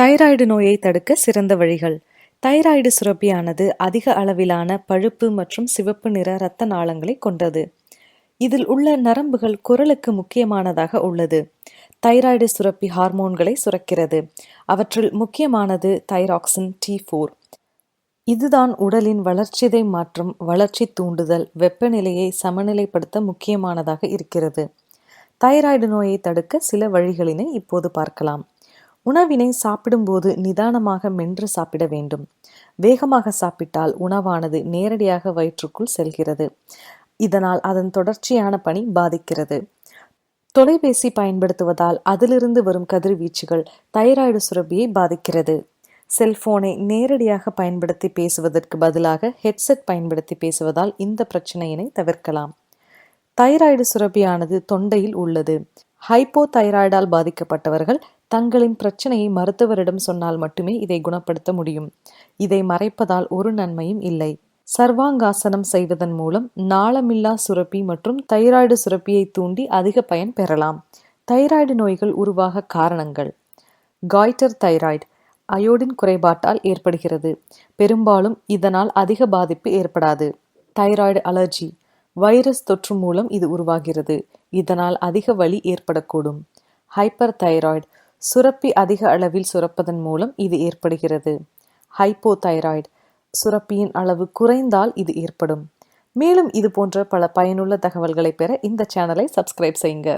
Thyroid நோயை தடுக்க சிறந்த வழிகள். தைராய்டு சுரப்பியானது அதிக அளவிலான பழுப்பு மற்றும் சிவப்பு நிற இரத்த நாளங்களை கொண்டது. இதில் உள்ள நரம்புகள் குரலுக்கு முக்கியமானதாக உள்ளது. தைராய்டு சுரப்பி ஹார்மோன்களை சுரக்கிறது. அவற்றில் முக்கியமானது தைராக்சின் டி ஃபோர். இதுதான் உடலின் வளர்ச்சிதை மாற்றும் வளர்ச்சி தூண்டுதல் வெப்பநிலையை சமநிலைப்படுத்த முக்கியமானதாக இருக்கிறது. தைராய்டு நோயை தடுக்க சில வழிகளினை இப்போது பார்க்கலாம். உணவினை சாப்பிடும்போது நிதானமாக மென்று சாப்பிட வேண்டும். வேகமாக சாப்பிட்டால் உணவானது நேரடியாக வயிற்றுக்குள் செல்கிறது. இதனால் அதன் தொடர்ச்சியான பணி பாதிக்கிறது. தொலைபேசி பயன்படுத்துவதால் அதிலிருந்து வரும் கதிர்வீச்சுகள் தைராய்டு சுரப்பியை பாதிக்கிறது. செல்போனை நேரடியாக பயன்படுத்தி பேசுவதற்கு பதிலாக ஹெட்செட் பயன்படுத்தி பேசுவதால் இந்த பிரச்சனையினை தவிர்க்கலாம். தைராய்டு சுரப்பியானது தொண்டையில் உள்ளது. ஹைப்போ தைராய்டால் பாதிக்கப்பட்டவர்கள் தங்களின் பிரச்சனையை மருத்துவரிடம் சொன்னால் மட்டுமே இதை குணப்படுத்த முடியும். இதை மறைப்பதால் ஒரு நன்மையும் இல்லை. சர்வாங்காசனம் செய்வதன் மூலம் நாளமில்லா சுரப்பி மற்றும் தைராய்டு சுரப்பியை தூண்டி அதிக பயன் பெறலாம். தைராய்டு நோய்கள் உருவாக காரணங்கள். காய்டர் தைராய்டு அயோடின் குறைபாட்டால் ஏற்படுகிறது. பெரும்பாலும் இதனால் அதிக பாதிப்பு ஏற்படாது. தைராய்டு அலர்ஜி வைரஸ் தொற்று மூலம் இது உருவாகிறது. இதனால் அதிக வலி ஏற்படக்கூடும். ஹைப்பர் தைராய்டு சுரப்பி அதிக அளவில் சுரப்பதன் மூலம் இது ஏற்படுகிறது. ஹைப்போதைராய்டு சுரப்பியின் அளவு குறைந்தால் இது ஏற்படும். மேலும் இது போன்ற பல பயனுள்ள தகவல்களை பெற இந்த சேனலை சப்ஸ்கிரைப் செய்யுங்க.